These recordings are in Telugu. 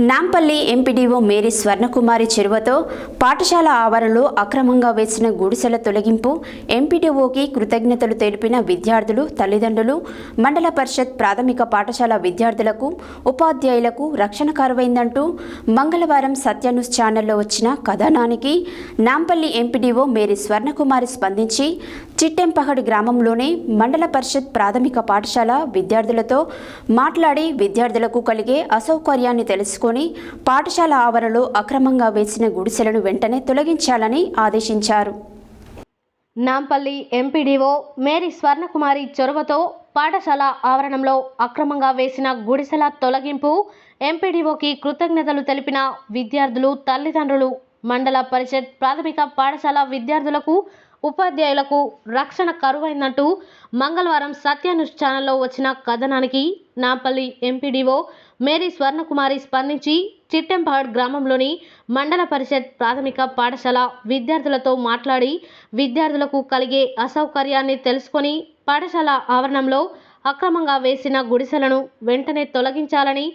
నాంపల్లి ఎంపీడీఓ మేరీ స్వర్ణకుమారి చెరువతో పాఠశాల ఆవరణలో అక్రమంగా వేసిన గుడిసెల తొలగింపు ఎంపీడీఓకి కృతజ్ఞతలు తెలిపిన విద్యార్థులు తల్లిదండ్రులు మండల పరిషత్ ప్రాథమిక పాఠశాల విద్యార్థులకు ఉపాధ్యాయులకు రక్షణ కరువైందంటూ మంగళవారం సత్యన్యూస్ ఛానల్లో వచ్చిన కథనానికి నాంపల్లి ఎంపీడీఓ మేరీ స్వర్ణకుమారి స్పందించి చిట్టెంపహడ్ గ్రామంలోని మండల పరిషత్ ప్రాథమిక పాఠశాల విద్యార్థులతో మాట్లాడి విద్యార్థులకు కలిగే అసౌకర్యాన్ని తెలుసుకుని పాఠశాల ఆవరణలో అక్రమంగా వేసిన గుడిసెలను వెంటనే తొలగించాలని ఆదేశించారు. నాంపల్లి ఎంపీడీఓ మేరీ స్వర్ణకుమారి చొరవతో పాఠశాల ఆవరణంలో అక్రమంగా వేసిన గుడిసెల తొలగింపు ఎంపీడీఓకి కృతజ్ఞతలు తెలిపిన విద్యార్థులు తల్లిదండ్రులు మండల పరిషత్ ప్రాథమిక పాఠశాల విద్యార్థులకు ఉపాధ్యాయులకు రక్షణ కరువైందంటూ మంగళవారం సత్యానుష్ ఛానల్లో వచ్చిన కథనానికి నాంపల్లి ఎంపీడీఓ మేరీ స్వర్ణకుమారి స్పందించి చిట్టెంపాడ్ గ్రామంలోని మండల పరిషత్ ప్రాథమిక పాఠశాల విద్యార్థులతో మాట్లాడి విద్యార్థులకు కలిగే అసౌకర్యాన్ని తెలుసుకొని పాఠశాల ఆవరణంలో అక్రమంగా వేసిన గుడిసెలను వెంటనే తొలగించాలని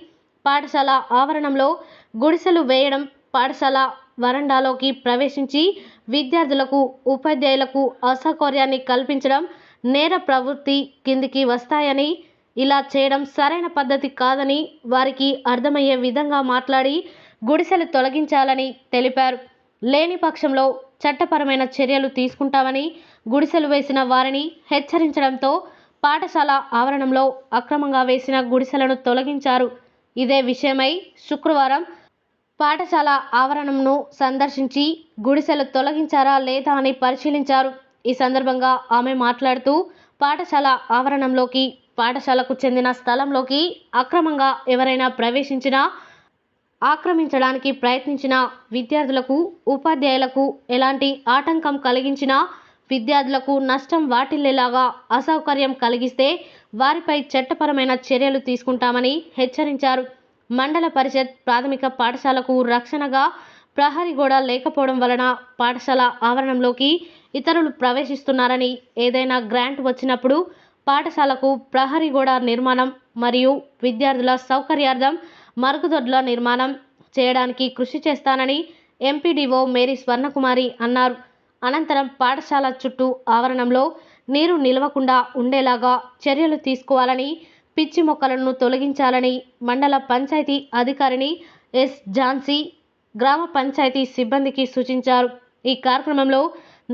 పాఠశాల ఆవరణంలో గుడిసెలు వేయడం పాఠశాల వరండాలోకి ప్రవేశించి విద్యార్థులకు ఉపాధ్యాయులకు అసౌకర్యాన్ని కల్పించడం నేర ప్రవృత్తి కిందికి వస్తాయని ఇలా చేయడం సరైన పద్ధతి కాదని వారికి అర్థమయ్యే విధంగా మాట్లాడి గుడిసెలు తొలగించాలని తెలిపారు. లేని పక్షంలో చట్టపరమైన చర్యలు తీసుకుంటామని గుడిసెలు వేసిన వారిని హెచ్చరించడంతో పాఠశాల ఆవరణంలో అక్రమంగా వేసిన గుడిసెలను తొలగించారు. ఇదే విషయమై శుక్రవారం పాఠశాల ఆవరణంను సందర్శించి గుడిసెలు తొలగించారా లేదా అని పరిశీలించారు. ఈ సందర్భంగా ఆమె మాట్లాడుతూ పాఠశాల ఆవరణంలోకి పాఠశాలకు చెందిన స్థలంలోకి అక్రమంగా ఎవరైనా ప్రవేశించినా ఆక్రమించడానికి ప్రయత్నించిన విద్యార్థులకు ఉపాధ్యాయులకు ఎలాంటి ఆటంకం కలిగించినా విద్యార్థులకు నష్టం వాటిల్లేలాగా అసౌకర్యం కలిగిస్తే వారిపై చట్టపరమైన చర్యలు తీసుకుంటామని హెచ్చరించారు. మండల పరిషత్ ప్రాథమిక పాఠశాలకు రక్షణగా ప్రహరీ గోడ లేకపోవడం వలన పాఠశాల ఆవరణంలోకి ఇతరులు ప్రవేశిస్తున్నారని ఏదైనా గ్రాంట్ వచ్చినప్పుడు పాఠశాలకు ప్రహరీ గోడ నిర్మాణం మరియు విద్యార్థుల సౌకర్యార్థం మరుగుదొడ్ల నిర్మాణం చేయడానికి కృషి చేస్తానని ఎంపీడీఓ మేరీ స్వర్ణకుమారి అన్నారు. అనంతరం పాఠశాల చుట్టూ ఆవరణంలో నీరు నిలవకుండా ఉండేలాగా చర్యలు తీసుకోవాలని పిచ్చి మొక్కలను తొలగించాలని మండల పంచాయతీ అధికారిని ఎస్ ఝాన్సీ గ్రామ పంచాయతీ సిబ్బందికి సూచించారు. ఈ కార్యక్రమంలో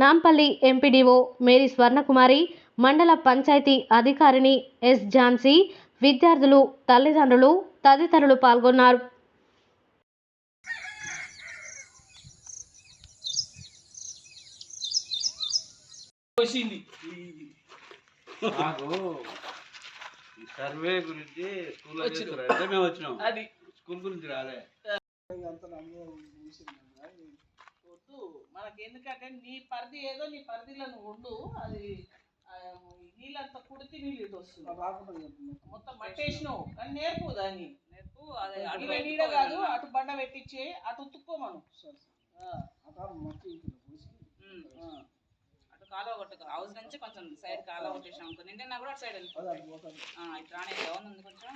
నాంపల్లి ఎంపీడీఓ మేరీ స్వర్ణకుమారి మండల పంచాయతీ అధికారిని ఎస్ ఝాన్సీ విద్యార్థులు తల్లిదండ్రులు తదితరులు పాల్గొన్నారు. వచ్చింది సర్వే గురించి వచ్చినాం. చేస్తున్నారు మేము వచ్చినాం. అది. స్కూల్ గురించి రాలే. వద్దు మనకి ఎందుకంటే నీ పరిధి ఏదో నీ పరిధిలో నువ్వు ఉండు. అది నీళ్ళంతా కుడితి నీళ్ళు ఇటు వస్తుంది. మొత్తం మట్టేసినావు. కానీ నేర్పు దాన్ని. నేర్పు అదే అటు నీడ కాదు. అటు బండ పెట్టించే అటు ఉత్తుక్కోమను ఆ, ఉమ్. కాలువ కొట్టుకో హౌస్ నుంచి కొంచెం సైడ్ కాలువ కొట్టేసాం అనుకో. నిండినా కూడా అటు సైడ్ వెళ్ళిపోతాయి ఆ, ఇటు రానే డౌన్ ఉంది కొంచెం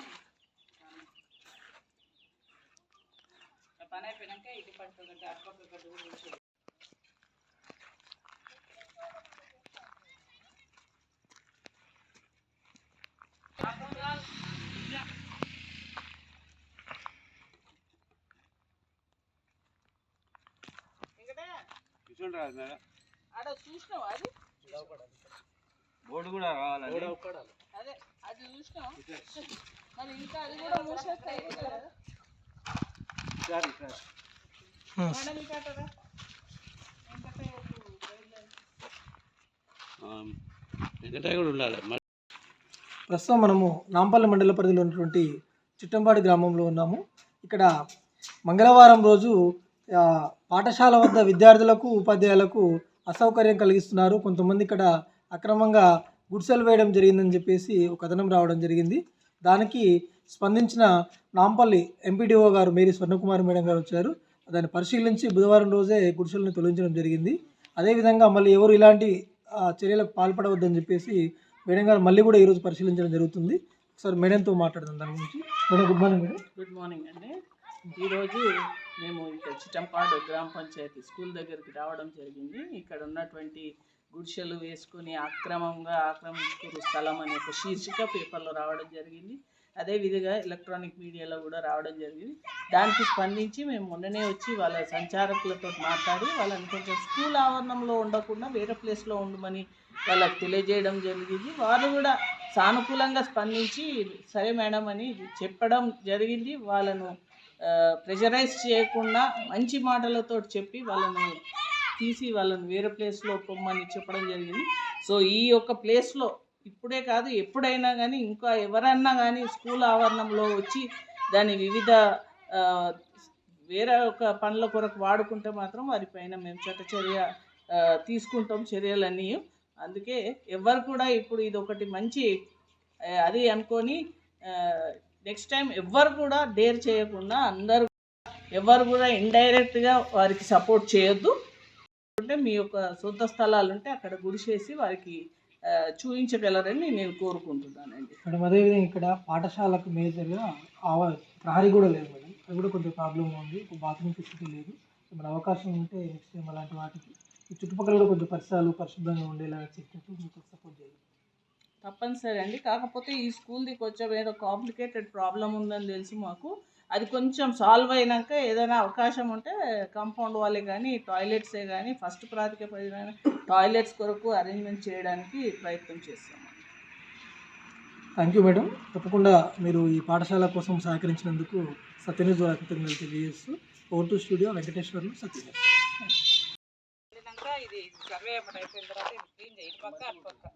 పని అయిపోయినాక ఇటు పట్టుకుంటే అటు పక్క ఇక్కడ కూడా మేడం చూసినావు అది? బోర్డు కూడా కావాలండి అదే అది మరి ఇంకా అది కూడా మూసేస్తాయి ప్రస్తుతం మనము నాంపల్లి మండల పరిధిలో ఉన్నటువంటి చిట్టంపాడి గ్రామంలో ఉన్నాము. ఇక్కడ మంగళవారం రోజు పాఠశాల వద్ద విద్యార్థులకు ఉపాధ్యాయులకు అసౌకర్యం కలిగిస్తున్నారు. కొంతమంది ఇక్కడ అక్రమంగా గుడిసెలు వేయడం జరిగిందని చెప్పేసి ఒక కథనం రావడం జరిగింది. దానికి స్పందించిన నాంపల్లి ఎంపీడీఓ గారు మేరీ స్వర్ణకుమారి మేడం గారు వచ్చారు. దాన్ని పరిశీలించి బుధవారం రోజే గుడిసెలను తొలగించడం జరిగింది. అదేవిధంగా మళ్ళీ ఎవరు ఇలాంటి చర్యలకు పాల్పడవద్దని చెప్పేసి మేడం గారు మళ్ళీ కూడా ఈరోజు పరిశీలించడం జరుగుతుంది. ఒకసారి మేడంతో మాట్లాడదాం. దాని గురించి madam good morning madam. Good morning అండి. ఈరోజు మేము ఇక్కడ చిట్టంపాడు గ్రామ పంచాయతీ స్కూల్ దగ్గరికి రావడం జరిగింది. ఇక్కడ ఉన్నటువంటి గుడిసెలు వేసుకుని అక్రమంగా ఆక్రమించుకున్న స్థలం అనే ఒక శీర్షిక పేపర్లో రావడం జరిగింది. అదేవిధంగా ఎలక్ట్రానిక్ మీడియాలో కూడా రావడం జరిగింది. దానికి స్పందించి మేము మొన్ననే వచ్చి వాళ్ళ సంచారకులతో మాట్లాడి వాళ్ళని కొంచెం స్కూల్ ఆవరణంలో ఉండకుండా వేరే ప్లేస్లో ఉండమని వాళ్ళకి తెలియజేయడం జరిగింది. వారు కూడా సానుకూలంగా స్పందించి సరే మేడం అని చెప్పడం జరిగింది. వాళ్ళను ప్రెషరైజ్ చేయకుండా మంచి మాటలతో చెప్పి వాళ్ళను తీసి వాళ్ళని వేరే ప్లేస్లో పొమ్మని చెప్పడం జరిగింది. సో ఈ యొక్క ప్లేస్లో ఇప్పుడే కాదు ఎప్పుడైనా కానీ ఇంకా ఎవరన్నా కానీ స్కూల్ ఆవరణంలో వచ్చి దాని వివిధ వేరే ఒక పనుల కొరకు వాడుకుంటే మాత్రం వారిపైన మేము చట్టచర్య తీసుకుంటాం చర్యలన్నీ. అందుకే ఎవరు కూడా ఇప్పుడు ఇది ఒకటి మంచి అది అనుకొని నెక్స్ట్ టైం ఎవ్వరు కూడా డేర్ చేయకుండా అందరూ ఎవరు కూడా ఇండైరెక్ట్గా వారికి సపోర్ట్ చేయొద్దు. అంటే మీ యొక్క సొంత స్థలాలు ఉంటే అక్కడ గుడిసేసి వారికి చూపించగలరని నేను కోరుకుంటున్నానండి. మేడం అదేవిధంగా ఇక్కడ పాఠశాలకు మేజర్గా ఆవ ప్రహరీ కూడా లేదు మేడం అది కూడా కొంచెం ప్రాబ్లం ఉంది. బాత్రూమ్ ఫెసిలిటీ లేదు. మన అవకాశం ఉంటే నెక్స్ట్ టైం అలాంటి వాటికి ఈ చుట్టుపక్కల కూడా కొంచెం పరిసరాలు పరిశుభ్రంగా ఉండేలాగా చేసినట్టు మీకు సపోర్ట్ చేయాలి తప్పనిసరి అండి. కాకపోతే ఈ స్కూల్ది కొంచెం ఏదో కాంప్లికేటెడ్ ప్రాబ్లం ఉందని తెలిసి మాకు. అది కొంచెం సాల్వ్ అయినాక ఏదైనా అవకాశం ఉంటే కాంపౌండ్ వాళ్ళే కానీ టాయిలెట్సే కానీ ఫస్ట్ ప్రాతిపదికన టాయిలెట్స్ కొరకు అరేంజ్మెంట్ చేయడానికి ప్రయత్నం చేస్తాం థ్యాంక్ యూ మేడం. తప్పకుండా మీరు ఈ పాఠశాల కోసం సహకరించినందుకు సత్యనిధి ద్వారా కృతజ్ఞతలు తెలియజేస్తూ ఓ టూ స్టూడియో వెంకటేశ్వర్లు వెళ్ళినాక ఇది సర్వే అయిపోయిన తర్వాత క్లీన్ చేయి. ఇటు పక్క?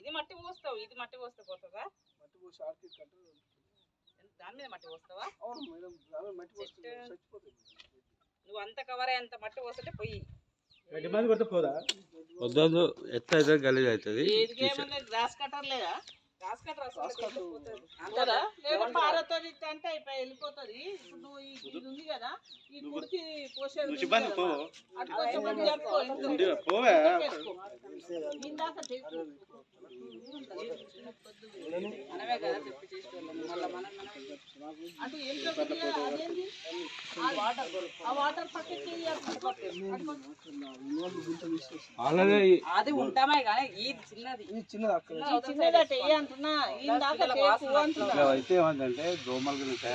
ఇది మట్టి పోస్తావు ఇది మట్టి పోస్తే పోతుందా? దాని మీద మట్టి పోస్తావా? చెట్టు. నువ్వు అంత కవర్ అయ్యేంత మట్టి పోస్తుంటే పొయ్యి వద్దొద్దు ఎట్లా అయితే గలీజ్ అవుతుంది. గ్రాస్ కట్టర్ లేదా? రాసు కట్ట రాసు అంతదా లేదా ఇట్ట అంటే అయిపోయి వెళ్ళిపోతుంది. ఇప్పుడు నువ్వు ఈ ఇది ఉంది కదా ఈ కుర్తి పోసేది కదా, అటు కొంచెం. ఇందాక. మనమే కదా చెప్పి చేసేవాళ్ళం మళ్ళీ మనం మనం అటు ఏం చెప్తుంది అదేంది ఆ వాటర్ ఆ వాటర్ పక్కకి ఆల్రెడీ అది ఉంటామే కానీ ఈ చిన్నది చిన్నదట ఏ అంటున్నా ఇందాక తేకు అంటున్నా అయితే ఏమంటే దోమలు గురించి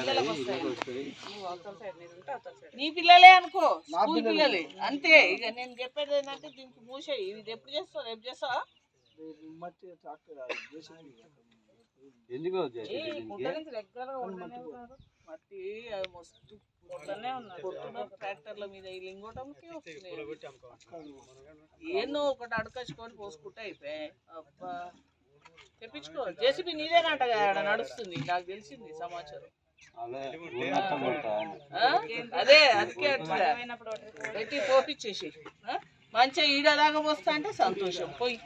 నీ పిల్లలే అనుకో స్కూల్ పిల్లలే. అంతే ఇక నేను చెప్పేది ఏంటంటే దీనికి మూసేయి. ఇది ఎప్పుడు చేస్తావు? రేపు చేస్తావా? ఎందుకు మట్టి మస్తు ఉన్నారు. ట్రాక్టర్ల మీద ఈ లింగోటంకి వస్తున్నాయి. ఏన్నో ఒకటి అడకచ్చుకొని పోసుకుంటే అయిపోయాయి. అబ్బా. తెప్పించుకో. జేసీబీ నీదేనంట కదా నడుస్తుంది. నాకు తెలిసింది సమాచారం. అదే అందుకే ఒకటి పెట్టి పోపిచ్చేసి? మంచిగా ఈడ దాకా వస్తా అంటే సంతోషం. పోయి.